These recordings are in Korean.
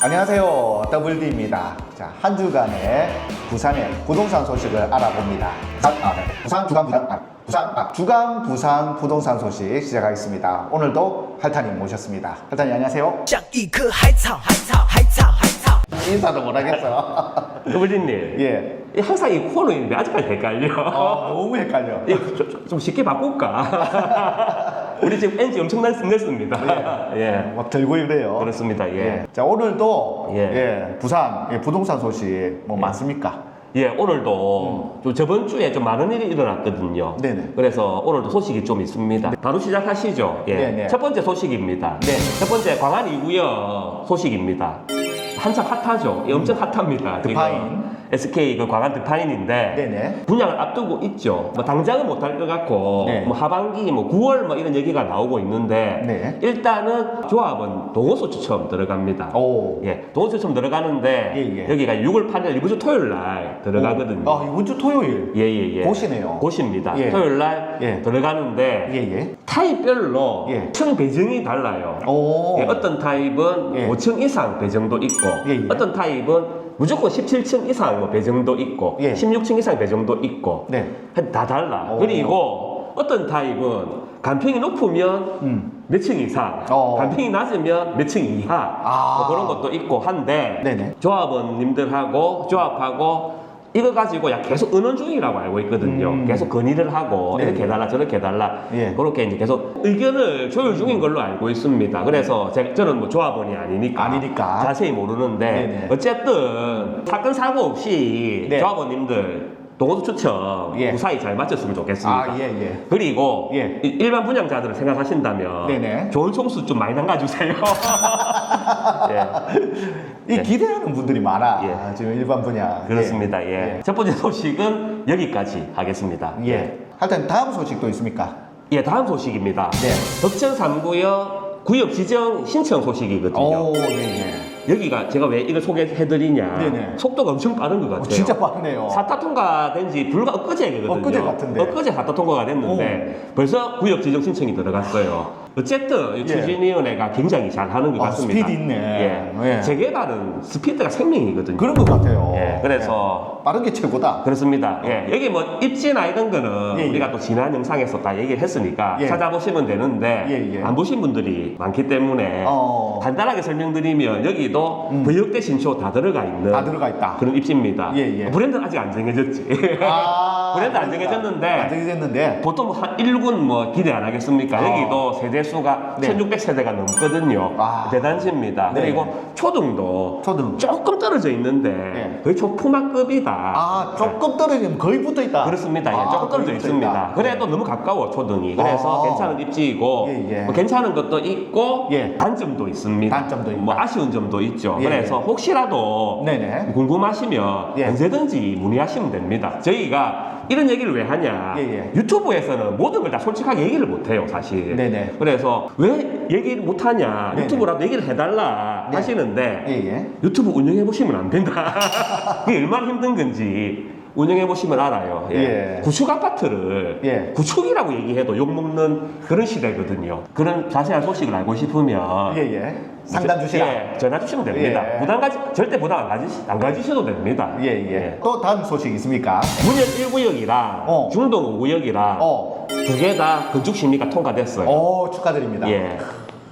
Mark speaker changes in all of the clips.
Speaker 1: 안녕하세요. 더블디입니다. 자, 한 주간의 부산의 부동산 소식을 알아봅니다. 부산, 아, 네. 부산 주간 부산 아, 부산 아, 주간 부산 부동산 소식 시작하겠습니다. 오늘도 할타님 모셨습니다. 할타님 안녕하세요. 인사도 못하겠어.
Speaker 2: 더블디님
Speaker 1: 예.
Speaker 2: 이 항상 이 코너인데 아직까지 헷갈려?
Speaker 1: 어, 너무 헷갈려.
Speaker 2: 좀 쉽게 바꿀까? 우리 지금 엔지 엄청난 승냈습니다. 예.
Speaker 1: 막 들고 이래요.
Speaker 2: 그렇습니다. 예.
Speaker 1: 자, 오늘도
Speaker 2: 예.
Speaker 1: 예, 부산 예, 부동산 소식 뭐 많습니까?
Speaker 2: 예, 오늘도 좀 저번 주에 좀 많은 일이 일어났거든요.
Speaker 1: 음. 네네.
Speaker 2: 그래서 오늘도 소식이 좀 있습니다. 바로 시작하시죠. 예.
Speaker 1: 네네.
Speaker 2: 첫 번째 소식입니다.
Speaker 1: 네.
Speaker 2: 첫 번째 광안 2구역 소식입니다. 한참 핫하죠. 예, 엄청 핫합니다. 지금
Speaker 1: 드파인.
Speaker 2: SK 그 광안 드파인인데
Speaker 1: 네네.
Speaker 2: 분양을 앞두고 있죠. 뭐 당장은 못할 것 같고
Speaker 1: 네.
Speaker 2: 뭐 하반기 뭐 9월 뭐 이런 얘기가 나오고 있는데
Speaker 1: 네.
Speaker 2: 일단은 조합은 동호수 추첨 들어갑니다.
Speaker 1: 오.
Speaker 2: 예, 동호수 추첨 들어가는데
Speaker 1: 예, 예.
Speaker 2: 여기가 6월 8일 이번 주 토요일 날 들어가거든요.
Speaker 1: 아, 이번 주 토요일.
Speaker 2: 예, 예, 예.
Speaker 1: 곳이네요.
Speaker 2: 곳입니다.
Speaker 1: 예.
Speaker 2: 토요일 날
Speaker 1: 예.
Speaker 2: 들어가는데
Speaker 1: 예, 예.
Speaker 2: 타입별로
Speaker 1: 예.
Speaker 2: 층 배정이 달라요.
Speaker 1: 오.
Speaker 2: 예, 어떤 타입은
Speaker 1: 예.
Speaker 2: 5층 이상 배정도 있고
Speaker 1: 예, 예.
Speaker 2: 어떤 타입은 무조건 17층 이상 뭐 배정도 있고
Speaker 1: 예.
Speaker 2: 16층 이상 배정도 있고
Speaker 1: 네.
Speaker 2: 다 달라.
Speaker 1: 오.
Speaker 2: 그리고 어떤 타입은 간평이 높으면
Speaker 1: 음.
Speaker 2: 몇층 이상,
Speaker 1: 어.
Speaker 2: 간평이 낮으면 몇 층 이하
Speaker 1: 아.
Speaker 2: 뭐 그런 것도 있고 한데
Speaker 1: 네네.
Speaker 2: 조합원님들하고 조합하고 이거 가지고 야 계속 은원 중이라고 알고 있거든요.
Speaker 1: 음.
Speaker 2: 계속 건의를 하고
Speaker 1: 네네.
Speaker 2: 이렇게 해달라 저렇게 해달라
Speaker 1: 예.
Speaker 2: 그렇게 이제 계속 의견을 조율 중인 걸로 알고 있습니다. 그래서 제가, 저는 뭐 조합원이 아니니까,
Speaker 1: 아니니까.
Speaker 2: 자세히 모르는데
Speaker 1: 네네.
Speaker 2: 어쨌든 사건 사고 없이
Speaker 1: 네.
Speaker 2: 조합원님들 동호수 추첨
Speaker 1: 예.
Speaker 2: 무사히 잘 마쳤으면 좋겠습니다.
Speaker 1: 아, 예, 예.
Speaker 2: 그리고
Speaker 1: 예.
Speaker 2: 이- 일반 분양자들을 생각하신다면
Speaker 1: 네네.
Speaker 2: 좋은 총수 좀 많이 남겨주세요. 예.
Speaker 1: 이
Speaker 2: 네.
Speaker 1: 기대하는 분들이 많아.
Speaker 2: 예.
Speaker 1: 지금 일반 분야.
Speaker 2: 그렇습니다. 예. 첫 번째 소식은 여기까지 하겠습니다.
Speaker 1: 예. 예. 하여튼 다음 소식도 있습니까?
Speaker 2: 예, 다음 소식입니다.
Speaker 1: 네.
Speaker 2: 덕천 3구역 구역 지정 신청 소식이거든요.
Speaker 1: 오, 예, 예.
Speaker 2: 여기가 제가 왜 이걸 소개해드리냐.
Speaker 1: 네네.
Speaker 2: 속도가 엄청 빠른 것 같아요.
Speaker 1: 어, 진짜 빠르네요.
Speaker 2: 사타 통과된 지 불과 엊그제거든요.
Speaker 1: 엊그제 같은데.
Speaker 2: 엊그제 사타 통과가 됐는데 벌써 구역 지정 신청이 들어갔어요. 어쨌든 이
Speaker 1: 예.
Speaker 2: 추진위원회가 굉장히 잘 하는 것
Speaker 1: 아,
Speaker 2: 같습니다.
Speaker 1: 스피드 있네.
Speaker 2: 예.
Speaker 1: 예.
Speaker 2: 재개발은 스피드가 생명이거든요.
Speaker 1: 그런 것 같아요.
Speaker 2: 예, 그래서
Speaker 1: 예. 빠른 게 최고다.
Speaker 2: 그렇습니다. 예, 여기 뭐 입지나 이런 거는
Speaker 1: 예, 예.
Speaker 2: 우리가 또 지난 영상에서 다 얘기를 했으니까
Speaker 1: 예.
Speaker 2: 찾아보시면 되는데
Speaker 1: 예, 예.
Speaker 2: 안 보신 분들이 많기 때문에
Speaker 1: 어.
Speaker 2: 간단하게 설명드리면 여기도
Speaker 1: 음.
Speaker 2: 부역대 신초 다 들어가 있는
Speaker 1: 다 들어가 있다.
Speaker 2: 그런 입지입니다.
Speaker 1: 예, 예.
Speaker 2: 브랜드는 아직 안 정해졌지.
Speaker 1: 아,
Speaker 2: 브랜드 안. 정해졌는데
Speaker 1: 안 정해졌는데.
Speaker 2: 보통 한 1군 뭐 기대 안 하겠습니까?
Speaker 1: 어.
Speaker 2: 여기도 세대 수가
Speaker 1: 네.
Speaker 2: 1600세대가 넘거든요.
Speaker 1: 아.
Speaker 2: 대단지입니다.
Speaker 1: 네.
Speaker 2: 그리고 초등도
Speaker 1: 초등.
Speaker 2: 조금 떨어져 있는데
Speaker 1: 네.
Speaker 2: 거의 초품학급이다.
Speaker 1: 아, 조금 떨어지면 거의 붙어 있다.
Speaker 2: 그렇습니다. 예,
Speaker 1: 아,
Speaker 2: 조금 떨어져 있습니다.
Speaker 1: 있다.
Speaker 2: 그래도 너무 가까워 초등이. 그래서
Speaker 1: 아.
Speaker 2: 괜찮은 입지이고
Speaker 1: 예, 예.
Speaker 2: 뭐 괜찮은 것도 있고
Speaker 1: 예.
Speaker 2: 단점도 있습니다.
Speaker 1: 단점도 있다.
Speaker 2: 뭐 아쉬운 점도 있죠.
Speaker 1: 예,
Speaker 2: 그래서
Speaker 1: 예.
Speaker 2: 혹시라도
Speaker 1: 네네.
Speaker 2: 궁금하시면
Speaker 1: 예.
Speaker 2: 언제든지 문의하시면 됩니다. 저희가 이런 얘기를 왜 하냐?
Speaker 1: 예, 예.
Speaker 2: 유튜브에서는 모든 걸 다 솔직하게 얘기를 못 해요, 사실.
Speaker 1: 네네.
Speaker 2: 그래서 왜 얘기를 못 하냐?
Speaker 1: 네네.
Speaker 2: 유튜브라도 얘기를 해달라
Speaker 1: 네.
Speaker 2: 하시는데
Speaker 1: 예, 예.
Speaker 2: 유튜브 운영해 보시면 안 된다. 그게 얼마나 힘든 건지 운영해 보시면 알아요.
Speaker 1: 예.
Speaker 2: 구축 아파트를
Speaker 1: 예.
Speaker 2: 구축이라고 얘기해도 욕 먹는 그런 시대거든요. 그런 자세한 소식을 알고 싶으면
Speaker 1: 예, 예. 상담 주시라.
Speaker 2: 예, 전화 주시면 됩니다.
Speaker 1: 예.
Speaker 2: 부담 가지 절대 부담 안, 가지, 안 가지셔도 됩니다.
Speaker 1: 예, 예. 또 다음 소식 있습니까?
Speaker 2: 문현 1구역이랑
Speaker 1: 어.
Speaker 2: 중동 5구역이랑
Speaker 1: 어.
Speaker 2: 두 개 다 건축 심의가 통과됐어요.
Speaker 1: 오, 축하드립니다.
Speaker 2: 예.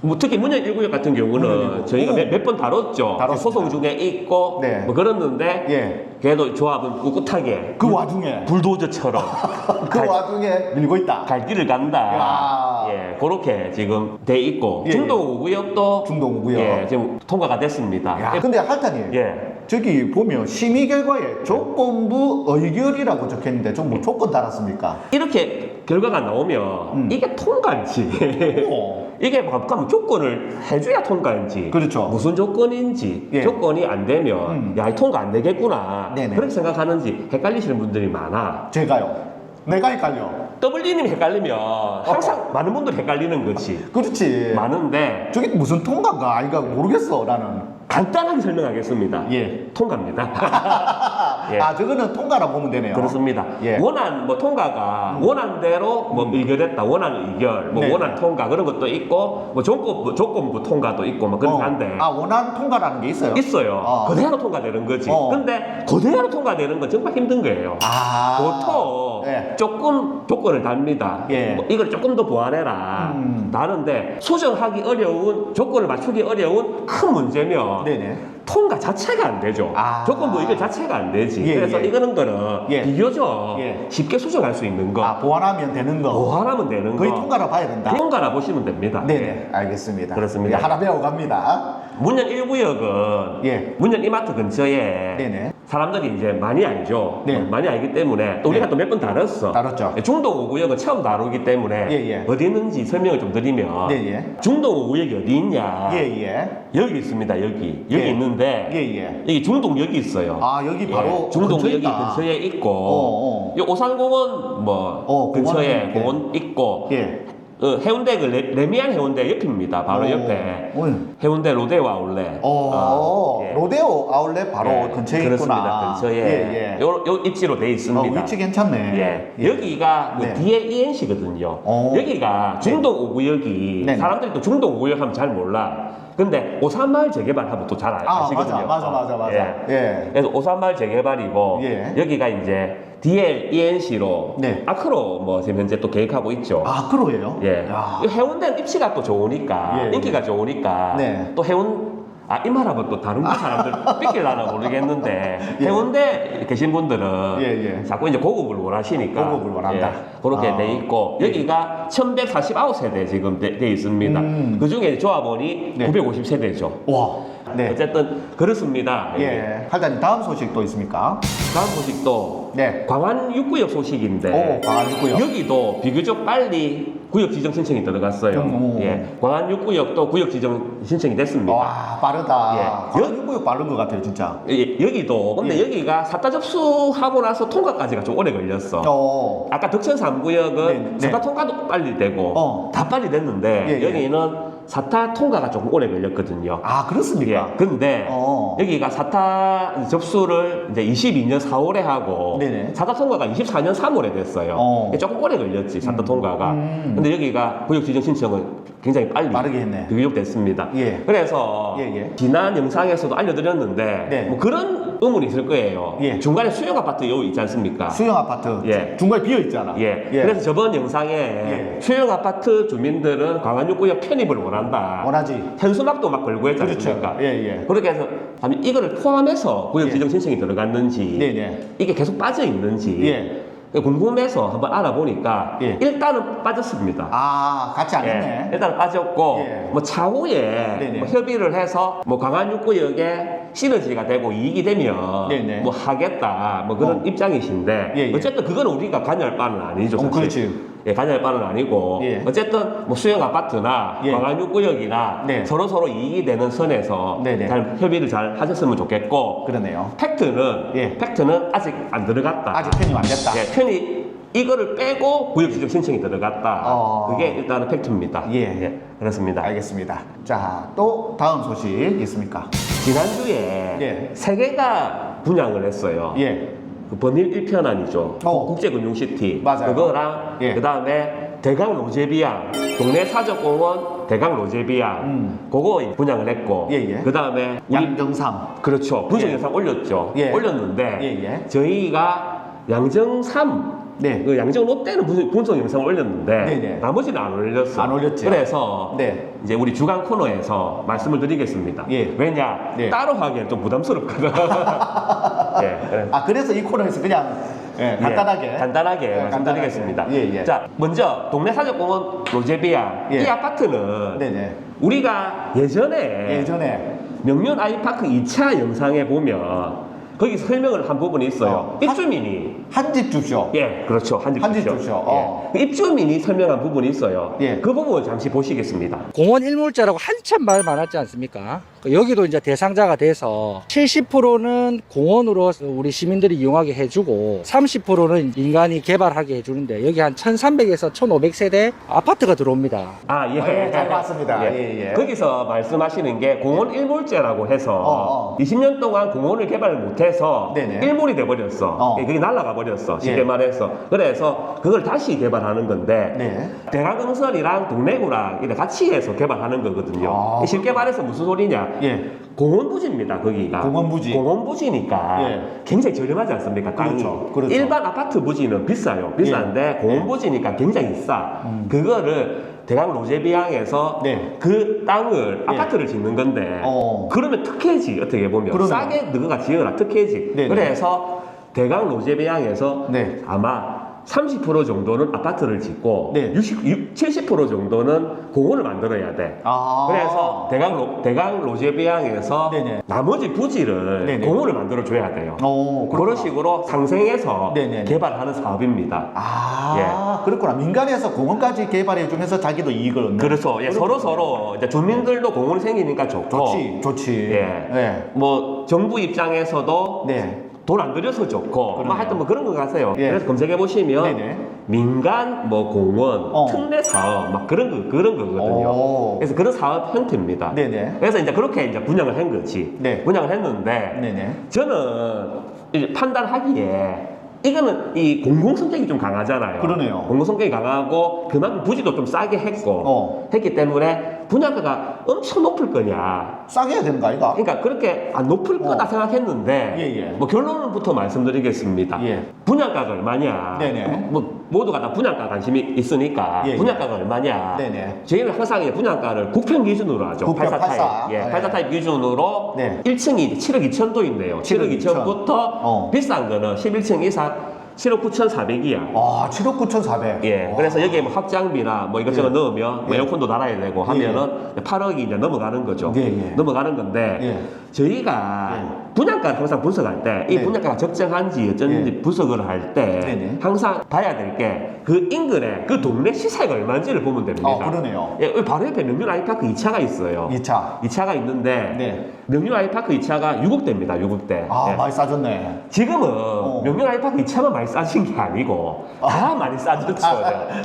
Speaker 2: 뭐 특히 문현 1구역 같은 경우는. 저희가
Speaker 1: 오.
Speaker 2: 몇번 다뤘죠.
Speaker 1: 다뤘습니다.
Speaker 2: 소송 중에 있고
Speaker 1: 네.
Speaker 2: 뭐 그랬는데
Speaker 1: 예.
Speaker 2: 그래도 조합은 꿋꿋하게
Speaker 1: 그 와중에.
Speaker 2: 불도저처럼
Speaker 1: 그
Speaker 2: 갈,
Speaker 1: 와중에 밀고 있다.
Speaker 2: 갈 길을 간다.
Speaker 1: 야.
Speaker 2: 예, 그렇게 지금 돼 있고
Speaker 1: 예,
Speaker 2: 중동 5구역도
Speaker 1: 중동 5구역.
Speaker 2: 예, 지금 통과가 됐습니다.
Speaker 1: 야,
Speaker 2: 예,
Speaker 1: 근데 할타님.
Speaker 2: 예.
Speaker 1: 저기 보면 심의 결과에 조건부 의결이라고 적혀 있는데 좀 뭐 조건 달았습니까?
Speaker 2: 이렇게 결과가 나오면
Speaker 1: 음.
Speaker 2: 이게 통과인지
Speaker 1: 어.
Speaker 2: 이게 뭐 그럼 조건을 해줘야 통과인지
Speaker 1: 그렇죠.
Speaker 2: 무슨 조건인지
Speaker 1: 예.
Speaker 2: 조건이 안 되면
Speaker 1: 음.
Speaker 2: 야이 통과 안 되겠구나
Speaker 1: 네네.
Speaker 2: 그렇게 생각하는지 헷갈리시는 분들이 많아
Speaker 1: 제가요. 내가 헷갈려.
Speaker 2: W님이 헷갈리면 항상 많은 분들이 헷갈리는 거지
Speaker 1: 그렇지.
Speaker 2: 많은데
Speaker 1: 저게 무슨 통과인가 아닌가 모르겠어 나는.
Speaker 2: 간단하게 설명하겠습니다.
Speaker 1: 예.
Speaker 2: 통과입니다. 예.
Speaker 1: 아, 저거는 통과라 보면 되네요.
Speaker 2: 그렇습니다.
Speaker 1: 예.
Speaker 2: 원안 뭐 통과가 원안대로 뭐 의결했다, 원안 의결, 뭐
Speaker 1: 네.
Speaker 2: 원안 통과 그런 것도 있고 뭐 조건부 조건부 통과도 있고 뭐 그런
Speaker 1: 어.
Speaker 2: 게 한데
Speaker 1: 아, 원한 통과라는 게 있어요?
Speaker 2: 있어요.
Speaker 1: 어.
Speaker 2: 그대로 통과되는 거지.
Speaker 1: 어.
Speaker 2: 근데 그대로 통과되는 건 정말 힘든 거예요.
Speaker 1: 아.
Speaker 2: 보통
Speaker 1: 예.
Speaker 2: 조금 조건을 답니다.
Speaker 1: 예.
Speaker 2: 뭐 이걸 조금 더 보완해라.
Speaker 1: 음.
Speaker 2: 다른데 수정하기 어려운 조건을 맞추기 어려운 큰 문제면
Speaker 1: 네네.
Speaker 2: 통과 자체가 안 되죠.
Speaker 1: 아.
Speaker 2: 조건부 이거 자체가 안 되지.
Speaker 1: 예,
Speaker 2: 그래서
Speaker 1: 예.
Speaker 2: 이거는 거는
Speaker 1: 예.
Speaker 2: 비교적
Speaker 1: 예.
Speaker 2: 쉽게 수정할 수 있는 거.
Speaker 1: 아, 보완하면 되는 거.
Speaker 2: 보완하면 되는
Speaker 1: 거의
Speaker 2: 거.
Speaker 1: 통과라 봐야 된다.
Speaker 2: 통과라 보시면 됩니다.
Speaker 1: 네네. 알겠습니다.
Speaker 2: 그렇습니다.
Speaker 1: 예, 하나 배워갑니다.
Speaker 2: 문현 1구역은
Speaker 1: 예.
Speaker 2: 문현 이마트 근처에
Speaker 1: 네네.
Speaker 2: 사람들이 이제 많이 알죠.
Speaker 1: 네.
Speaker 2: 어, 많이 알기 때문에 또 우리가
Speaker 1: 네.
Speaker 2: 또몇 번 다뤘어.
Speaker 1: 다뤘죠.
Speaker 2: 중동 5구역은 처음 다루기 때문에
Speaker 1: 예, 예.
Speaker 2: 어디 있는지 설명을 좀 드리면
Speaker 1: 네, 예.
Speaker 2: 중동 5구역이 어디 있냐?
Speaker 1: 예, 예.
Speaker 2: 여기 있습니다. 여기 여기
Speaker 1: 예.
Speaker 2: 있는 데
Speaker 1: 예, 예.
Speaker 2: 여기 중동 여기 있어요.
Speaker 1: 아, 여기 바로
Speaker 2: 예, 중동
Speaker 1: 근처에
Speaker 2: 여기
Speaker 1: 있다.
Speaker 2: 근처에 있고
Speaker 1: 어, 어.
Speaker 2: 이 오산공원 뭐
Speaker 1: 어,
Speaker 2: 근처에
Speaker 1: 공원 이렇게.
Speaker 2: 공원 있고
Speaker 1: 예.
Speaker 2: 어, 해운대 그 레, 레미안 해운대 옆입니다. 바로
Speaker 1: 어.
Speaker 2: 옆에
Speaker 1: 어.
Speaker 2: 해운대 로데오 아울렛.
Speaker 1: 어,
Speaker 2: 예.
Speaker 1: 로데오 아울렛 바로
Speaker 2: 예,
Speaker 1: 근처에
Speaker 2: 그렇습니다.
Speaker 1: 있구나.
Speaker 2: 근처에
Speaker 1: 예, 예.
Speaker 2: 요, 요 입지로 돼
Speaker 1: 어,
Speaker 2: 있습니다.
Speaker 1: 위치 괜찮네.
Speaker 2: 예. 여기가 그
Speaker 1: 네.
Speaker 2: 뒤에 ENC거든요.
Speaker 1: 어.
Speaker 2: 여기가 중동 5구역이
Speaker 1: 네.
Speaker 2: 사람들이 또 중동 5구역 하면 잘 몰라. 근데 오산마을 재개발하면 또 잘
Speaker 1: 아,
Speaker 2: 아시거든요.
Speaker 1: 맞아, 맞아, 맞아, 맞아.
Speaker 2: 예.
Speaker 1: 예.
Speaker 2: 그래서 오산마을 재개발이고
Speaker 1: 예.
Speaker 2: 여기가 이제 DL ENC로
Speaker 1: 네.
Speaker 2: 아크로 뭐 지금 현재 또 계획하고 있죠.
Speaker 1: 아, 그러예요?
Speaker 2: 예.
Speaker 1: 야.
Speaker 2: 이 해운대는 입지가 또 좋으니까
Speaker 1: 예,
Speaker 2: 인기가 좋으니까
Speaker 1: 네.
Speaker 2: 또 해운 아 이 말하면 또 다른 사람들 삐낄라나 모르겠는데
Speaker 1: 예.
Speaker 2: 해운대 계신 분들은
Speaker 1: 예, 예.
Speaker 2: 자꾸 이제 고급을 원하시니까
Speaker 1: 고급을 원한다.
Speaker 2: 예, 그렇게
Speaker 1: 아.
Speaker 2: 돼 있고
Speaker 1: 예.
Speaker 2: 여기가 1149세대 지금 돼, 돼 있습니다.
Speaker 1: 음.
Speaker 2: 그 중에 조합원이
Speaker 1: 네.
Speaker 2: 950세대죠.
Speaker 1: 와. 네.
Speaker 2: 어쨌든 그렇습니다.
Speaker 1: 예. 할단님 다음 소식도 있습니까?
Speaker 2: 다음 소식도
Speaker 1: 네.
Speaker 2: 광안 6구역 소식인데
Speaker 1: 오, 광안 6구역.
Speaker 2: 여기도 비교적 빨리 구역 지정 신청이 들어갔어요.
Speaker 1: 음.
Speaker 2: 예, 광안 6구역도 구역 지정 신청이 됐습니다.
Speaker 1: 와, 빠르다.
Speaker 2: 예.
Speaker 1: 광안 6구역 빠른 것 같아요, 진짜.
Speaker 2: 예, 여기도 근데
Speaker 1: 예.
Speaker 2: 여기가 사타 접수하고 나서 통과까지가 좀 오래 걸렸어.
Speaker 1: 어.
Speaker 2: 아까 덕천 3구역은
Speaker 1: 네, 네.
Speaker 2: 사타 통과도 빨리 되고
Speaker 1: 어.
Speaker 2: 다 빨리 됐는데
Speaker 1: 예, 예.
Speaker 2: 여기는 사타 통과가 조금 오래 걸렸거든요.
Speaker 1: 아, 그렇습니까?
Speaker 2: 예. 근데
Speaker 1: 어.
Speaker 2: 여기가 사타 접수를 이제 22년 4월에 하고
Speaker 1: 네네.
Speaker 2: 사타 통과가 24년 3월에 됐어요.
Speaker 1: 어.
Speaker 2: 조금 오래 걸렸지 사타
Speaker 1: 음.
Speaker 2: 통과가.
Speaker 1: 음.
Speaker 2: 근데 여기가 구역 지정 신청은 굉장히 빨리
Speaker 1: 빠르게 했네.
Speaker 2: 비교적 됐습니다.
Speaker 1: 예.
Speaker 2: 그래서
Speaker 1: 예, 예.
Speaker 2: 지난 영상에서도 알려드렸는데
Speaker 1: 네.
Speaker 2: 뭐 그런 의문이 있을 거예요.
Speaker 1: 예.
Speaker 2: 중간에 수용 아파트 여기 있지 않습니까?
Speaker 1: 수영 아파트.
Speaker 2: 예.
Speaker 1: 중간에 비어 있잖아.
Speaker 2: 예. 그래서 저번 영상에
Speaker 1: 예.
Speaker 2: 수용 아파트 주민들은 광안육구역 편입을 원한다.
Speaker 1: 원하지.
Speaker 2: 현수막도 막 걸고 했지
Speaker 1: 그렇죠.
Speaker 2: 않습니까?
Speaker 1: 예, 예.
Speaker 2: 그렇게 해서 아니, 이거를 포함해서 구역
Speaker 1: 예.
Speaker 2: 지정 신청이 들어갔는지
Speaker 1: 네 네.
Speaker 2: 이게 계속 빠져 있는지
Speaker 1: 예.
Speaker 2: 궁금해서 한번 알아보니까
Speaker 1: 예.
Speaker 2: 일단은 빠졌습니다.
Speaker 1: 아, 같이 안
Speaker 2: 예,
Speaker 1: 했네.
Speaker 2: 일단 빠졌고
Speaker 1: 예.
Speaker 2: 뭐 차후에
Speaker 1: 네네.
Speaker 2: 뭐 협의를 해서 뭐 강한육구역에 시너지가 되고 이익이 되면
Speaker 1: 네네.
Speaker 2: 뭐 하겠다 뭐 그런
Speaker 1: 어.
Speaker 2: 입장이신데
Speaker 1: 예, 예.
Speaker 2: 어쨌든 그건 우리가 관여할 바는 아니죠.
Speaker 1: 어,
Speaker 2: 사실.
Speaker 1: 그렇지.
Speaker 2: 예, 관여할 바는 아니고
Speaker 1: 예.
Speaker 2: 어쨌든 뭐 수영 아파트나
Speaker 1: 예.
Speaker 2: 광안육구역이나
Speaker 1: 네.
Speaker 2: 서로 서로 이익이 되는 선에서
Speaker 1: 네네.
Speaker 2: 잘 협의를 잘 하셨으면 좋겠고
Speaker 1: 그러네요.
Speaker 2: 팩트는
Speaker 1: 예.
Speaker 2: 팩트는 아직 안 들어갔다.
Speaker 1: 아직 편입 안 됐다.
Speaker 2: 예, 편이 이거를 빼고 구역지정 신청이 들어갔다.
Speaker 1: 어.
Speaker 2: 그게 일단은 팩트입니다.
Speaker 1: 예.
Speaker 2: 그렇습니다.
Speaker 1: 알겠습니다. 자, 또 다음 소식 있습니까?
Speaker 2: 지난주에
Speaker 1: 예.
Speaker 2: 세 개가 분양을 했어요.
Speaker 1: 예.
Speaker 2: 그 번일 1편안이죠.
Speaker 1: 어.
Speaker 2: 국제금융시티.
Speaker 1: 맞아요.
Speaker 2: 그거랑
Speaker 1: 예.
Speaker 2: 그 다음에 대강 로제비앙, 동네 사적공원 대강 로제비앙.
Speaker 1: 음.
Speaker 2: 그거 분양을 했고.
Speaker 1: 예, 예.
Speaker 2: 그 다음에 우리
Speaker 1: 양정삼.
Speaker 2: 그렇죠. 분석
Speaker 1: 예.
Speaker 2: 영상 올렸죠.
Speaker 1: 예.
Speaker 2: 올렸는데
Speaker 1: 예, 예.
Speaker 2: 저희가 양정 3
Speaker 1: 네.
Speaker 2: 그 양정 롯데는 분- 분석 영상을 올렸는데
Speaker 1: 네, 네.
Speaker 2: 나머지는 안 올렸어.
Speaker 1: 안 올렸죠.
Speaker 2: 그래서
Speaker 1: 네.
Speaker 2: 이제 우리 주간 코너에서 말씀을 드리겠습니다.
Speaker 1: 예.
Speaker 2: 왜냐
Speaker 1: 네.
Speaker 2: 따로 하기엔 좀 부담스럽거든. 예. 그래.
Speaker 1: 아, 그래서 이 코너에서 그냥 예, 간단하게.
Speaker 2: 예, 간단하게
Speaker 1: 예,
Speaker 2: 말씀드리겠습니다.
Speaker 1: 간단하게. 예, 예.
Speaker 2: 자, 먼저 동네 사적공원 로제비아
Speaker 1: 예.
Speaker 2: 이 아파트는
Speaker 1: 네네.
Speaker 2: 우리가 예전에
Speaker 1: 예전에
Speaker 2: 명륜 아이파크 2차 영상에 보면 거기 설명을 한 부분이 있어요.
Speaker 1: 어,
Speaker 2: 입주민이
Speaker 1: 한집 주쇼.
Speaker 2: 예, 그렇죠. 한집
Speaker 1: 한집
Speaker 2: 주쇼.
Speaker 1: 주쇼. 어.
Speaker 2: 예. 그 입주민이 설명한 부분이 있어요.
Speaker 1: 예.
Speaker 2: 그 부분을 잠시 보시겠습니다.
Speaker 3: 공원 일몰자라고 한참 말 많았지 않습니까? 그그 여기도 이제 대상자가 돼서 70%는 공원으로 우리 시민들이 이용하게 해주고 30%는 인간이 개발하게 해주는데 여기 한 1300에서 1500세대 아파트가 들어옵니다.
Speaker 2: 아, 예.
Speaker 1: 예, 잘 봤습니다. 예, 예.
Speaker 2: 거기서 말씀하시는 게 공원 일몰제라고 해서
Speaker 1: 어, 어.
Speaker 2: 20년 동안 공원을 개발을 못해서
Speaker 1: 네네.
Speaker 2: 일몰이 돼버렸어.
Speaker 1: 어.
Speaker 2: 예, 그게 날아가 버렸어. 쉽게
Speaker 1: 예.
Speaker 2: 말해서. 그래서 그걸 다시 개발하는 건데
Speaker 1: 네.
Speaker 2: 대가건설이랑 동래구랑 이렇게 같이 해서 개발하는 거거든요.
Speaker 1: 아.
Speaker 2: 쉽게 말해서 무슨 소리냐?
Speaker 1: 예.
Speaker 2: 공원 부지입니다, 거기가.
Speaker 1: 공원 부지.
Speaker 2: 공원 부지니까
Speaker 1: 예.
Speaker 2: 굉장히 저렴하지 않습니까, 땅이.
Speaker 1: 그렇죠, 그렇죠.
Speaker 2: 일반 아파트 부지는 비싸요. 비싼데
Speaker 1: 예.
Speaker 2: 공원
Speaker 1: 예.
Speaker 2: 부지니까 굉장히 싸. 그거를 대강 로제비앙에서
Speaker 1: 네.
Speaker 2: 그 땅을
Speaker 1: 예.
Speaker 2: 아파트를 짓는 건데
Speaker 1: 어.
Speaker 2: 그러면 특혜지 어떻게 보면
Speaker 1: 그러네요.
Speaker 2: 싸게 너가 지어라 특혜지.
Speaker 1: 네네.
Speaker 2: 그래서 대강 로제비앙에서
Speaker 1: 네.
Speaker 2: 아마 30% 정도는 아파트를 짓고
Speaker 1: 네.
Speaker 2: 60, 60, 70% 정도는 공원을 만들어야 돼.
Speaker 1: 아.
Speaker 2: 그래서 대강 로, 대강 로제비앙에서
Speaker 1: 네네.
Speaker 2: 나머지 부지를
Speaker 1: 네네.
Speaker 2: 공원을 만들어 줘야 돼요.
Speaker 1: 어,
Speaker 2: 그런 식으로 상생해서
Speaker 1: 네네네.
Speaker 2: 개발하는 사업입니다.
Speaker 1: 아, 그렇구나. 민간에서 공원까지 개발해 주면서 자기도 이익을 얻는.
Speaker 2: 그래서 예, 서로 서로 이제 주민들도 공원이 생기니까 좋고
Speaker 1: 좋지, 좋지.
Speaker 2: 예.
Speaker 1: 네.
Speaker 2: 뭐 정부 입장에서도
Speaker 1: 네.
Speaker 2: 돈 안 들여서 좋고 뭐. 하여튼 뭐 그런 거 같아요.
Speaker 1: 예.
Speaker 2: 그래서 검색해 보시면
Speaker 1: 네네.
Speaker 2: 민간 뭐 공원
Speaker 1: 어.
Speaker 2: 특례 사업 막 그런 거 그런 거거든요.
Speaker 1: 오.
Speaker 2: 그래서 그런 사업 형태입니다.
Speaker 1: 네네.
Speaker 2: 그래서 이제 그렇게 이제 분양을 한 거지.
Speaker 1: 네.
Speaker 2: 분양을 했는데
Speaker 1: 네네.
Speaker 2: 저는 판단하기에 이거는 이 공공 성격이 좀 강하잖아요.
Speaker 1: 그러네요.
Speaker 2: 공공 성격이 강하고 그만큼 부지도 좀 싸게 했고
Speaker 1: 어.
Speaker 2: 했기 때문에 분양가가 엄청 높을 거냐.
Speaker 1: 싸게 해야 되는 거 아이가?
Speaker 2: 그러니까 그렇게 안 높을 거다
Speaker 1: 어.
Speaker 2: 생각했는데
Speaker 1: 예, 예.
Speaker 2: 뭐 결론부터 말씀드리겠습니다.
Speaker 1: 예.
Speaker 2: 분양가가 얼마냐?
Speaker 1: 네네.
Speaker 2: 뭐 모두가 다 분양가 관심이 있으니까
Speaker 1: 예, 예.
Speaker 2: 분양가가 얼마냐?
Speaker 1: 네네.
Speaker 2: 저희는 항상 이제 분양가를 국평 기준으로 하죠.
Speaker 1: 국평
Speaker 2: 84 타입.
Speaker 1: 84.
Speaker 2: 예,
Speaker 1: 아,
Speaker 2: 84
Speaker 1: 예.
Speaker 2: 타입 기준으로
Speaker 1: 네.
Speaker 2: 1층이 7억 2천도 있네요. 7억
Speaker 1: 7억
Speaker 2: 2천부터
Speaker 1: 어.
Speaker 2: 비싼 거는 11층 이상 7억 9,400이야.
Speaker 1: 와, 7억 9,400.
Speaker 2: 예, 그래서 여기에 뭐 확장비나 뭐 이것저것
Speaker 1: 예.
Speaker 2: 넣으면 뭐
Speaker 1: 예.
Speaker 2: 에어컨도 달아야 되고 하면은 8억이 이제 넘어가는 거죠.
Speaker 1: 예, 예.
Speaker 2: 넘어가는 건데
Speaker 1: 예.
Speaker 2: 저희가
Speaker 1: 예.
Speaker 2: 분양가를 항상 분석할 때이
Speaker 1: 네.
Speaker 2: 분양가가 적정한지 어쩐지 분석을 할때
Speaker 1: 네네.
Speaker 2: 항상 봐야 될 게 그 인근에 그 동네 시세가 얼마인지를 보면 됩니다.
Speaker 1: 아, 그러네요.
Speaker 2: 예, 바로 옆에 명륜 아이파크 2차가 있어요.
Speaker 1: 2차.
Speaker 2: 2차가 있는데
Speaker 1: 네.
Speaker 2: 명륜 아이파크 2차가 6억대입니다. 6억대.
Speaker 1: 아,
Speaker 2: 예.
Speaker 1: 많이 싸졌네.
Speaker 2: 지금은
Speaker 1: 어.
Speaker 2: 명륜 아이파크 2차만 많이 싸진 게 아니고 다 많이 싸졌죠.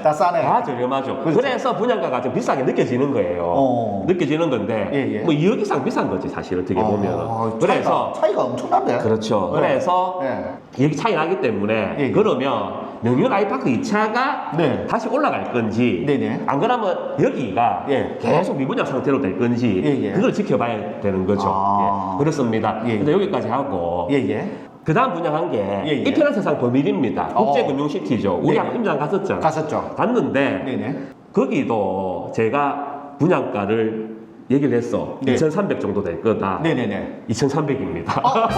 Speaker 1: 다 싸네.
Speaker 2: 다 저렴하죠.
Speaker 1: 그렇죠.
Speaker 2: 그래서 분양가가 좀 비싸게 느껴지는 거예요.
Speaker 1: 어.
Speaker 2: 느껴지는 건데
Speaker 1: 예, 예.
Speaker 2: 뭐 2억 이상 비싼 거지 사실 어떻게 보면.
Speaker 1: 아,
Speaker 2: 그래서
Speaker 1: 차이가, 엄청난데.
Speaker 2: 그렇죠.
Speaker 1: 네.
Speaker 2: 그래서
Speaker 1: 네.
Speaker 2: 여기 차이 나기 때문에
Speaker 1: 예, 예.
Speaker 2: 그러면 명륜 아이파크 2차가
Speaker 1: 네.
Speaker 2: 다시 올라갈 건지
Speaker 1: 네네.
Speaker 2: 안 그러면 여기가
Speaker 1: 예.
Speaker 2: 계속 미분양 상태로 될 건지
Speaker 1: 예, 예.
Speaker 2: 그걸 지켜봐야 되는 거죠.
Speaker 1: 아.
Speaker 2: 예. 그렇습니다.
Speaker 1: 예.
Speaker 2: 근데 여기까지 하고
Speaker 1: 예, 예.
Speaker 2: 그 다음 분양한 게
Speaker 1: 예, 예.
Speaker 2: 이편한 세상 범일입니다.
Speaker 1: 어.
Speaker 2: 국제금융시티죠. 우리
Speaker 1: 네네.
Speaker 2: 임장 갔었잖아.
Speaker 1: 갔었죠.
Speaker 2: 갔는데
Speaker 1: 네네.
Speaker 2: 거기도 제가 분양가를 얘기를 했어.
Speaker 1: 네.
Speaker 2: 2,300 정도 될 거다.
Speaker 1: 네네네.
Speaker 2: 2,300입니다.
Speaker 1: 아,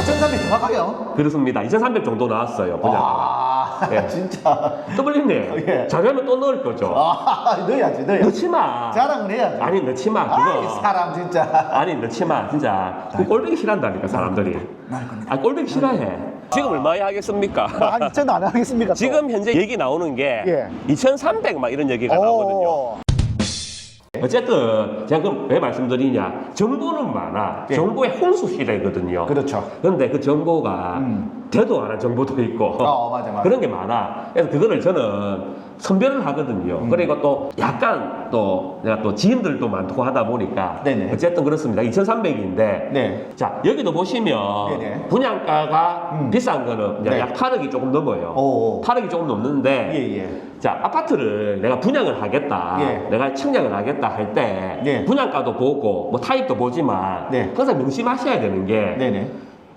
Speaker 1: 2,300 정확하게요?
Speaker 2: 그렇습니다. 2,300 정도 나왔어요. 분양가.
Speaker 1: 와,
Speaker 2: 예.
Speaker 1: 진짜.
Speaker 2: 또 불리네.
Speaker 1: 예.
Speaker 2: 자료하면 또 넣을 거죠.
Speaker 1: 아, 넣어야지, 넣어야지.
Speaker 2: 넣지 마.
Speaker 1: 자랑을 해야지.
Speaker 2: 아니 넣지 마.
Speaker 1: 아,
Speaker 2: 그거.
Speaker 1: 이 사람 진짜.
Speaker 2: 아니 넣지 마. 진짜. 그 꼴보기 싫어한다니까 사람들이. 아 꼴보기 싫어해. 지금 얼마에 하겠습니까?
Speaker 1: 한 2,000도 안 하겠습니까? 또?
Speaker 2: 지금 현재 얘기 나오는 게
Speaker 1: 예.
Speaker 2: 2,300 막 이런 얘기가 나오거든요.
Speaker 1: 오.
Speaker 2: 어쨌든 제가 그럼 왜 말씀드리냐 정보는 많아
Speaker 1: 예.
Speaker 2: 정보의 홍수 시대거든요
Speaker 1: 그렇죠.
Speaker 2: 그런데 그 정보가
Speaker 1: 음.
Speaker 2: 않은 정보도 있고
Speaker 1: 어, 맞아, 맞아.
Speaker 2: 그런 게 많아 그래서 그거를 저는 선별을 하거든요
Speaker 1: 음.
Speaker 2: 그리고 또 약간 또 내가 또 지인들도 많고 하다 보니까
Speaker 1: 네네.
Speaker 2: 어쨌든 그렇습니다 2,300인데
Speaker 1: 네.
Speaker 2: 자 여기도 보시면
Speaker 1: 네네.
Speaker 2: 분양가가
Speaker 1: 음.
Speaker 2: 비싼 거는
Speaker 1: 네.
Speaker 2: 약 8억이 조금 넘어요
Speaker 1: 오.
Speaker 2: 8억이 조금 넘는데
Speaker 1: 예, 예.
Speaker 2: 자 아파트를 내가 분양을 하겠다
Speaker 1: 예.
Speaker 2: 내가 청약을 하겠다 할때
Speaker 1: 예.
Speaker 2: 분양가도 보고 뭐 타입도 보지만
Speaker 1: 네.
Speaker 2: 항상 명심하셔야 되는
Speaker 1: 게이네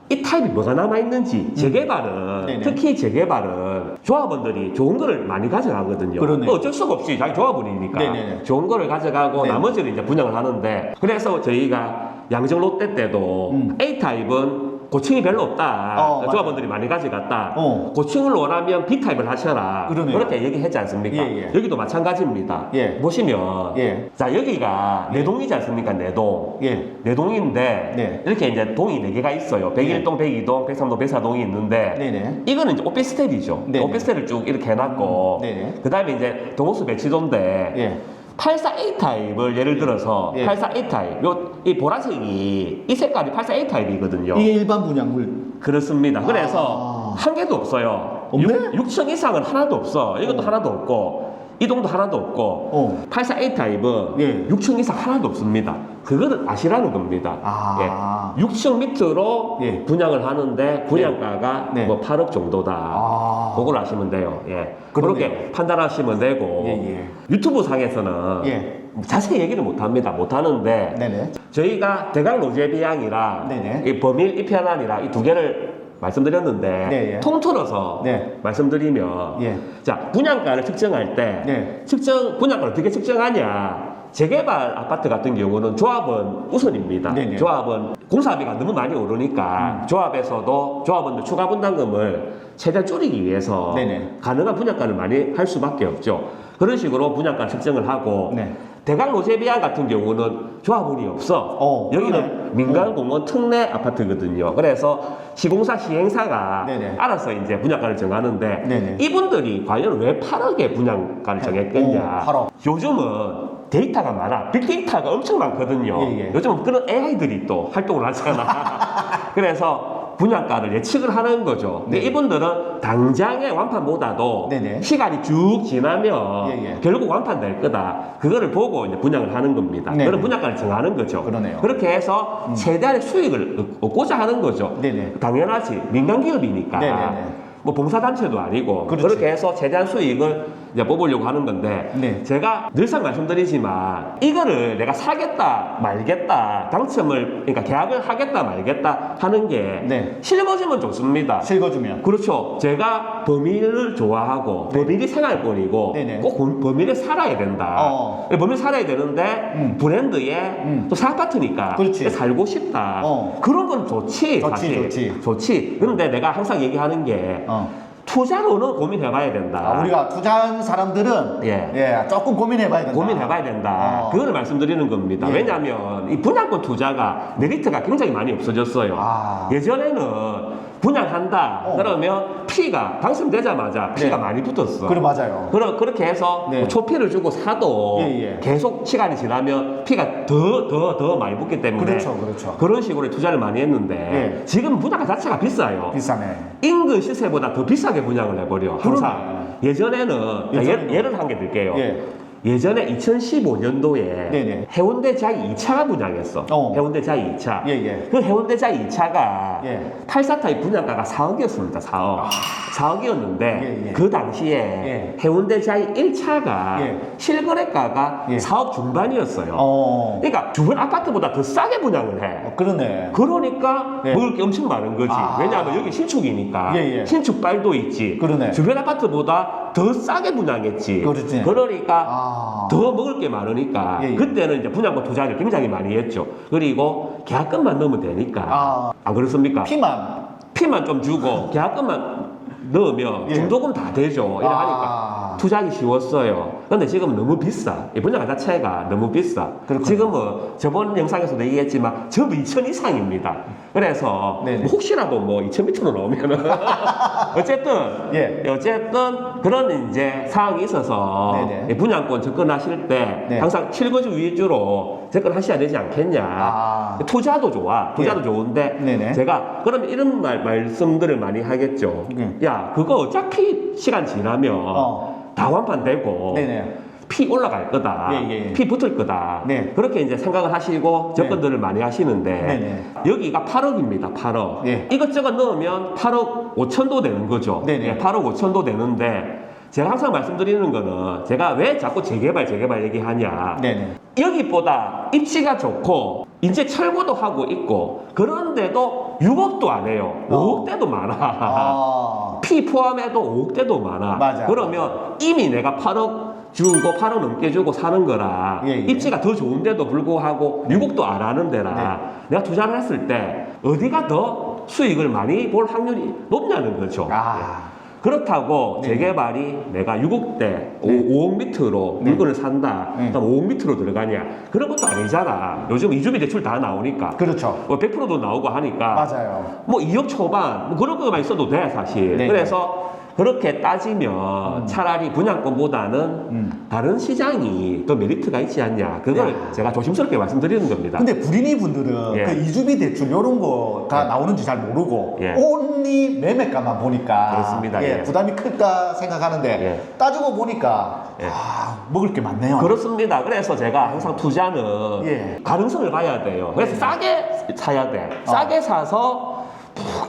Speaker 1: 네.
Speaker 2: 타입이 뭐가 남아있는지 재개발은
Speaker 1: 네네.
Speaker 2: 특히 재개발은 조합원들이 좋은 거를 많이 가져가거든요
Speaker 1: 그러네요.
Speaker 2: 어쩔 수가 없이 자기 조합원이니까
Speaker 1: 네네네.
Speaker 2: 좋은 거를 가져가고
Speaker 1: 네.
Speaker 2: 나머지를 이제 분양을 하는데 그래서 저희가 양정 롯데 때도
Speaker 1: 음.
Speaker 2: A타입은 고층이 별로 없다
Speaker 1: 어, 맞아요.
Speaker 2: 조합원들이 많이 가져갔다
Speaker 1: 어.
Speaker 2: 고층을 원하면 B타입을 하셔라
Speaker 1: 그러네요.
Speaker 2: 그렇게 얘기했지 않습니까
Speaker 1: 예, 예.
Speaker 2: 여기도 마찬가지입니다.
Speaker 1: 예.
Speaker 2: 보시면
Speaker 1: 예.
Speaker 2: 자 여기가 내동이지 않습니까? 내동.
Speaker 1: 예.
Speaker 2: 내동인데
Speaker 1: 네.
Speaker 2: 이렇게 이제 동이 네 개가 있어요. 101동, 102동, 103동, 104동이 있는데
Speaker 1: 네네.
Speaker 2: 이거는 이제 오피스텔이죠.
Speaker 1: 네네.
Speaker 2: 오피스텔을 쭉 이렇게 해놨고
Speaker 1: 음, 네네.
Speaker 2: 그 다음에 이제 동호수 배치도인데
Speaker 1: 예.
Speaker 2: 84A 타입을 예를 들어서
Speaker 1: 예.
Speaker 2: 84A 타입, 요, 이 보라색이 이 색깔이 84A 타입이거든요.
Speaker 1: 이게 일반 분양물.
Speaker 2: 그렇습니다.
Speaker 1: 아.
Speaker 2: 그래서 한 개도 없어요.
Speaker 1: 없네?
Speaker 2: 6, 천 이상은 하나도 없어. 이것도
Speaker 1: 어.
Speaker 2: 하나도 없고, 이동도 하나도 없고,
Speaker 1: 어.
Speaker 2: 84A 타입은
Speaker 1: 예.
Speaker 2: 6층 이상 하나도 없습니다. 그거는 아시라는 겁니다.
Speaker 1: 아.
Speaker 2: 예. 6층 밑으로
Speaker 1: 예.
Speaker 2: 분양을 하는데 분양가가
Speaker 1: 네.
Speaker 2: 뭐 8억 정도다.
Speaker 1: 아.
Speaker 2: 그걸 아시면 돼요. 예. 그렇게 판단하시면 되고
Speaker 1: 예, 예.
Speaker 2: 유튜브 상에서는
Speaker 1: 예.
Speaker 2: 자세히 얘기를 못 합니다. 못 하는데
Speaker 1: 네네.
Speaker 2: 저희가 대강 로제 비양이랑
Speaker 1: 네네.
Speaker 2: 이 범일 입현안이랑 이 두 개를 말씀드렸는데
Speaker 1: 네, 예.
Speaker 2: 통틀어서
Speaker 1: 네.
Speaker 2: 말씀드리면
Speaker 1: 예.
Speaker 2: 자 분양가를 측정할 때
Speaker 1: 네.
Speaker 2: 측정 분양가를 어떻게 측정하냐 재개발 아파트 같은 경우는 조합은 우선입니다.
Speaker 1: 네네.
Speaker 2: 조합은 공사비가 너무 많이 오르니까
Speaker 1: 음.
Speaker 2: 조합에서도 조합원들 추가 분담금을 최대한 줄이기 위해서
Speaker 1: 네네.
Speaker 2: 가능한 분양가를 많이 할 수밖에 없죠. 그런 식으로 분양가 측정을 하고
Speaker 1: 네.
Speaker 2: 대강 로제비안 같은 경우는 조합원이 없어.
Speaker 1: 어,
Speaker 2: 여기는. 민간공원 특례 아파트거든요. 그래서 시공사 시행사가
Speaker 1: 네네.
Speaker 2: 알아서 이제 분양가를 정하는데
Speaker 1: 네네.
Speaker 2: 이분들이 과연 왜 8억에 분양가를 정했겠냐?
Speaker 1: 어, 8억.
Speaker 2: 요즘은 데이터가 많아. 빅데이터가 엄청 많거든요.
Speaker 1: 예, 예.
Speaker 2: 요즘은 그런 AI들이 또 활동을 하잖아. 그래서 분양가를 예측을 하는 거죠. 근데
Speaker 1: 네.
Speaker 2: 이분들은 당장의 완판보다도
Speaker 1: 네네.
Speaker 2: 시간이 쭉 지나면
Speaker 1: 예, 예.
Speaker 2: 결국 완판 될 거다. 그거를 보고 이제 분양을 하는 겁니다.
Speaker 1: 네네.
Speaker 2: 그런 분양가를 정하는 거죠.
Speaker 1: 그러네요. 음.
Speaker 2: 그렇게 해서 최대한의 수익을 얻- 얻고자 하는 거죠.
Speaker 1: 네네.
Speaker 2: 당연하지. 민간 기업이니까.
Speaker 1: 네네네.
Speaker 2: 뭐 봉사단체도 아니고
Speaker 1: 그렇지.
Speaker 2: 그렇게 해서 최대한 수익을 이제 뽑으려고 하는 건데
Speaker 1: 네.
Speaker 2: 제가 늘상 말씀드리지만 이거를 내가 사겠다 말겠다 당첨을 그러니까 계약을 하겠다 말겠다 하는 게
Speaker 1: 네.
Speaker 2: 실거지면 좋습니다.
Speaker 1: 실거주면.
Speaker 2: 그렇죠. 제가 범위를 좋아하고 범위이 생활권이고
Speaker 1: 네. 네네.
Speaker 2: 꼭 범- 범위를 살아야 된다.
Speaker 1: 어.
Speaker 2: 범위를 살아야 되는데
Speaker 1: 음.
Speaker 2: 브랜드에
Speaker 1: 음.
Speaker 2: 또 사아파트니까
Speaker 1: 그렇지.
Speaker 2: 살고 싶다.
Speaker 1: 어.
Speaker 2: 그런 건 좋지.
Speaker 1: 좋지,
Speaker 2: 사실.
Speaker 1: 좋지.
Speaker 2: 좋지. 그런데 내가 항상 얘기하는 게
Speaker 1: 어.
Speaker 2: 투자로는 고민해봐야 된다.
Speaker 1: 아, 우리가 투자한 사람들은
Speaker 2: 예.
Speaker 1: 예, 조금 고민해봐야 된다.
Speaker 2: 고민해봐야 된다.
Speaker 1: 어.
Speaker 2: 그거를 말씀드리는 겁니다.
Speaker 1: 예.
Speaker 2: 왜냐하면 이 분양권 투자가 메리트가 굉장히 많이 없어졌어요.
Speaker 1: 아.
Speaker 2: 예전에는 분양한다.
Speaker 1: 어.
Speaker 2: 그러면 피가 당첨되자마자 피가
Speaker 1: 네.
Speaker 2: 많이 붙었어.
Speaker 1: 그래 맞아요.
Speaker 2: 그러, 그렇게 해서
Speaker 1: 네.
Speaker 2: 뭐 초피를 주고 사도
Speaker 1: 예, 예.
Speaker 2: 계속 시간이 지나면 피가 더, 더, 더 많이 붙기 때문에
Speaker 1: 그렇죠, 그렇죠.
Speaker 2: 런 식으로 투자를 많이 했는데
Speaker 1: 예.
Speaker 2: 지금 분양가 자체가 비싸요.
Speaker 1: 비싸네.
Speaker 2: 인근 시세보다 더 비싸게 분양을 해버려 항상 예전에는 자,
Speaker 1: 예전에는.
Speaker 2: 예, 예를 한 개 들게요
Speaker 1: 예.
Speaker 2: 예전에 2015년도에
Speaker 1: 네네.
Speaker 2: 해운대 자이 2차가 분양했어
Speaker 1: 어.
Speaker 2: 해운대 자이 2차
Speaker 1: 예, 예.
Speaker 2: 그 해운대 자이 2차가
Speaker 1: 예.
Speaker 2: 84타입 분양가가 4억이었습니다 4억 4억이었는데
Speaker 1: 예, 예.
Speaker 2: 그 당시에
Speaker 1: 예.
Speaker 2: 해운대 자이 1차가
Speaker 1: 예.
Speaker 2: 실거래가가
Speaker 1: 예.
Speaker 2: 4억 중반이었어요
Speaker 1: 어.
Speaker 2: 그러니까 주변 아파트보다 더 싸게 분양을 해
Speaker 1: 어, 그러네.
Speaker 2: 그러니까
Speaker 1: 네.
Speaker 2: 먹을 게 엄청 많은 거지.
Speaker 1: 아.
Speaker 2: 왜냐하면 여기 신축이니까
Speaker 1: 예, 예.
Speaker 2: 신축발도 있지.
Speaker 1: 그러네.
Speaker 2: 주변 아파트보다 더 싸게 분양했지.
Speaker 1: 그렇지.
Speaker 2: 그러니까
Speaker 1: 아.
Speaker 2: 더 먹을 게 많으니까
Speaker 1: 예, 예.
Speaker 2: 그때는 이제 분양권 투자를 굉장히 많이 했죠. 그리고 계약금만 넣으면 되니까.
Speaker 1: 아.
Speaker 2: 안 그렇습니까?
Speaker 1: 피만.
Speaker 2: 피만 좀 주고 계약금만 넣으면
Speaker 1: 예.
Speaker 2: 중도금 다 되죠. 이래
Speaker 1: 아.
Speaker 2: 하니까 투자하기 쉬웠어요. 근데 지금 너무 비싸. 이 분양가 자체가 너무 비싸.
Speaker 1: 그렇군요.
Speaker 2: 지금은 저번 영상에서도 얘기했지만 전부 2천 이상입니다. 그래서
Speaker 1: 네네.
Speaker 2: 뭐 혹시라도 뭐 2천 밑으로 나오면은 어쨌든
Speaker 1: 예.
Speaker 2: 어쨌든 그런 이제 상황이 있어서
Speaker 1: 네네.
Speaker 2: 이 분양권 접근하실 때
Speaker 1: 네.
Speaker 2: 항상 실거주 위주로 접근하셔야 되지 않겠냐.
Speaker 1: 아.
Speaker 2: 투자도 좋아. 투자도
Speaker 1: 예.
Speaker 2: 좋은데
Speaker 1: 네네.
Speaker 2: 제가 그럼 이런 말 말씀들을 많이 하겠죠.
Speaker 1: 네.
Speaker 2: 야 그거 어차피 시간 지나면
Speaker 1: 어.
Speaker 2: 다 완판되고
Speaker 1: 네네.
Speaker 2: 피 올라갈 거다.
Speaker 1: 예, 예, 예.
Speaker 2: 피 붙을 거다.
Speaker 1: 네.
Speaker 2: 그렇게 이제 생각을 하시고 접근들을 많이 하시는데
Speaker 1: 네 네.
Speaker 2: 여기가 8억입니다. 8억.
Speaker 1: 예.
Speaker 2: 이것저것 넣으면 8억 5천도 되는 거죠.
Speaker 1: 네네.
Speaker 2: 예, 8억 5천도 되는데 제가 항상 말씀드리는 거는 제가 왜 자꾸 재개발 재개발 얘기하냐.
Speaker 1: 네네.
Speaker 2: 여기보다 입지가 좋고 이제 철거도 하고 있고 그런데도 6억도 안 해요.
Speaker 1: 어.
Speaker 2: 5억대도 많아.
Speaker 1: 아.
Speaker 2: 피 포함해도 5억대도 많아.
Speaker 1: 맞아.
Speaker 2: 그러면 이미 내가 8억 주고 8억 넘게 주고 사는 거라
Speaker 1: 예, 예.
Speaker 2: 입지가 더 좋은데도 불구하고 6억도 안 하는 데라
Speaker 1: 네.
Speaker 2: 내가 투자를 했을 때 어디가 더 수익을 많이 볼 확률이 높냐는 거죠.
Speaker 1: 아.
Speaker 2: 그렇다고
Speaker 1: 네.
Speaker 2: 재개발이 내가 6억 대,
Speaker 1: 네.
Speaker 2: 5억 밑으로
Speaker 1: 네.
Speaker 2: 물건을 산다.
Speaker 1: 네.
Speaker 2: 그럼 5억 밑으로 들어가냐? 그런 것도 아니잖아. 요즘 이주비 대출 다 나오니까.
Speaker 1: 그렇죠.
Speaker 2: 뭐 100%도 나오고 하니까.
Speaker 1: 맞아요.
Speaker 2: 뭐 2억 초반 뭐 그런 거만 있어도 돼 사실.
Speaker 1: 네.
Speaker 2: 그래서 그렇게 따지면 차라리 분양권보다는
Speaker 1: 음.
Speaker 2: 다른 시장이 더 메리트가 있지 않냐. 그걸
Speaker 1: 야.
Speaker 2: 제가 조심스럽게 말씀드리는 겁니다.
Speaker 1: 근데 불인이 분들은
Speaker 2: 예.
Speaker 1: 그 이주비 대출 이런 거가
Speaker 2: 예.
Speaker 1: 나오는지 잘 모르고
Speaker 2: 예.
Speaker 1: 온리 매매가만 보니까
Speaker 2: 그렇습니다.
Speaker 1: 예,
Speaker 2: 예.
Speaker 1: 부담이 클까 생각하는데
Speaker 2: 예.
Speaker 1: 따지고 보니까
Speaker 2: 예.
Speaker 1: 아, 먹을 게 많네요.
Speaker 2: 그렇습니다. 그래서 제가 항상 투자는
Speaker 1: 예.
Speaker 2: 가능성을 봐야 돼요. 그래서 싸게 사야 돼.
Speaker 1: 어.
Speaker 2: 싸게 사서 푹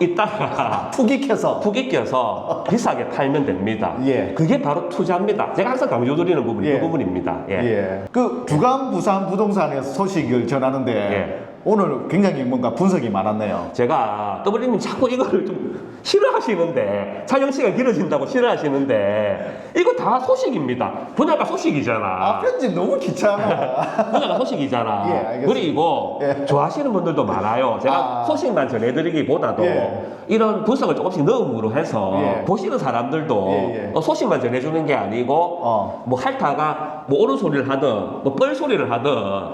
Speaker 2: 있다가
Speaker 1: 푹 익혀서
Speaker 2: 푹 익혀서 비싸게 팔면 됩니다.
Speaker 1: 예.
Speaker 2: 그게 바로 투자입니다. 제가 항상 강조드리는 부분이
Speaker 1: 예.
Speaker 2: 그 부분입니다. 예.
Speaker 1: 예. 그 주간 부산 부동산에서 소식을 전하는데
Speaker 2: 예.
Speaker 1: 오늘 굉장히 뭔가 분석이 많았네요.
Speaker 2: 제가 더블님 자꾸 이거를 좀 싫어하시는데 촬영 시간 길어진다고 싫어하시는데 이거 다 소식입니다. 분야가 소식이잖아.
Speaker 1: 아, 편집 너무 귀찮아.
Speaker 2: 분야가 소식이잖아.
Speaker 1: 예, 알겠습니다.
Speaker 2: 그리고
Speaker 1: 예.
Speaker 2: 좋아하시는 분들도 많아요. 제가
Speaker 1: 아.
Speaker 2: 소식만 전해드리기보다도
Speaker 1: 예.
Speaker 2: 이런 분석을 조금씩 넣음으로 해서
Speaker 1: 예.
Speaker 2: 보시는 사람들도
Speaker 1: 예, 예.
Speaker 2: 어, 소식만 전해주는 게 아니고
Speaker 1: 어.
Speaker 2: 뭐 핥아가 뭐 옳은 소리를 하든 뭐 뻘 소리를 하든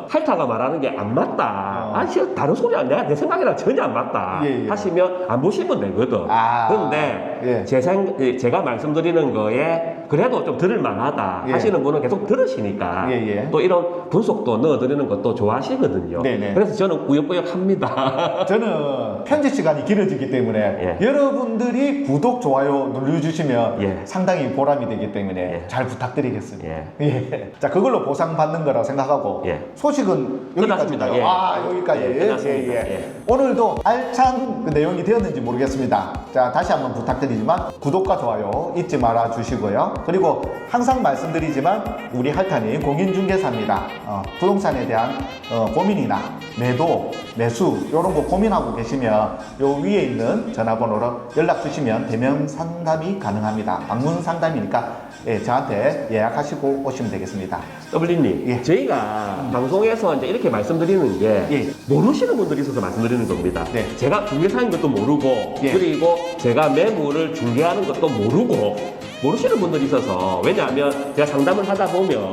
Speaker 2: 핥아가 말하는 게 안 맞다.
Speaker 1: 어.
Speaker 2: 아니 진짜 다른 소리야. 내가 내 생각이랑 전혀 안 맞다.
Speaker 1: 예, 예.
Speaker 2: 하시면 안 보시면 되거든.
Speaker 1: 아.
Speaker 2: 그런데
Speaker 1: 예.
Speaker 2: 제 생, 예, 제가 말씀드리는 거에 그래도 좀 들을 만하다
Speaker 1: 예.
Speaker 2: 하시는 분은 계속 들으시니까
Speaker 1: 예, 예.
Speaker 2: 또 이런 분석도 넣어드리는 것도 좋아하시거든요.
Speaker 1: 네 네.
Speaker 2: 그래서 저는 꾸역꾸역 합니다.
Speaker 1: 저는 편집 시간이 길어지기 때문에
Speaker 2: 예.
Speaker 1: 여러분들이 구독, 좋아요 눌러주시면
Speaker 2: 예.
Speaker 1: 상당히 보람이 되기 때문에
Speaker 2: 예.
Speaker 1: 잘 부탁드리겠습니다.
Speaker 2: 예.
Speaker 1: 예. 자, 그걸로 보상받는 거라고 생각하고
Speaker 2: 예.
Speaker 1: 소식은. 여기까지인가요?
Speaker 2: 예.
Speaker 1: 아, 여기 까지.
Speaker 2: 예, 끝났습니다. 예.
Speaker 1: 오늘도 알찬 그 내용이 되었는지 모르겠습니다. 자, 다시 한번 부탁드리지만 구독과 좋아요 잊지 말아 주시고요. 그리고 항상 말씀드리지만 우리 할탄이 공인중개사입니다. 어, 부동산에 대한 어, 고민이나 매도, 매수 이런 거 고민하고 계시면 요 위에 있는 전화번호로 연락 주시면 대면 상담이 가능합니다. 방문 상담이니까 예, 저한테 예약하시고 오시면 되겠습니다.
Speaker 2: 더블리님,
Speaker 1: 예.
Speaker 2: 저희가 방송에서 이제 이렇게 말씀드리는 게
Speaker 1: 예.
Speaker 2: 모르시는 분들이 있어서 말씀드리는 겁니다.
Speaker 1: 네.
Speaker 2: 제가 중개사인 것도 모르고
Speaker 1: 예.
Speaker 2: 그리고 제가 매물을 중개하는 것도 모르고 모르시는 분들이 있어서 왜냐하면 제가 상담을 하다 보면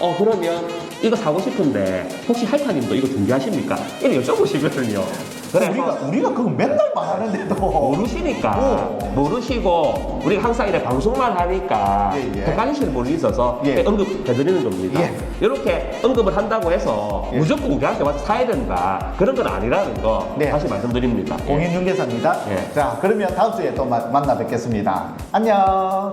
Speaker 2: 어 그러면 이거 사고 싶은데 혹시 할타님도 이거 중개하십니까? 이렇게 여쭤보시거든요. 그래서
Speaker 1: 우리가 우리가 그거 맨날 말하는데도
Speaker 2: 모르시니까
Speaker 1: 어.
Speaker 2: 모르시고 우리가 항상 이렇게 방송만 하니까
Speaker 1: 예, 예.
Speaker 2: 헷갈리시는 분이 있어서
Speaker 1: 예.
Speaker 2: 언급해드리는 겁니다.
Speaker 1: 예.
Speaker 2: 이렇게 언급을 한다고 해서
Speaker 1: 예.
Speaker 2: 무조건 우리한테 와서 사야 된다 그런 건 아니라는 거
Speaker 1: 네.
Speaker 2: 다시 말씀드립니다. 예.
Speaker 1: 공인중개사입니다.
Speaker 2: 예.
Speaker 1: 자, 그러면 다음 주에 또 마- 만나 뵙겠습니다. 안녕.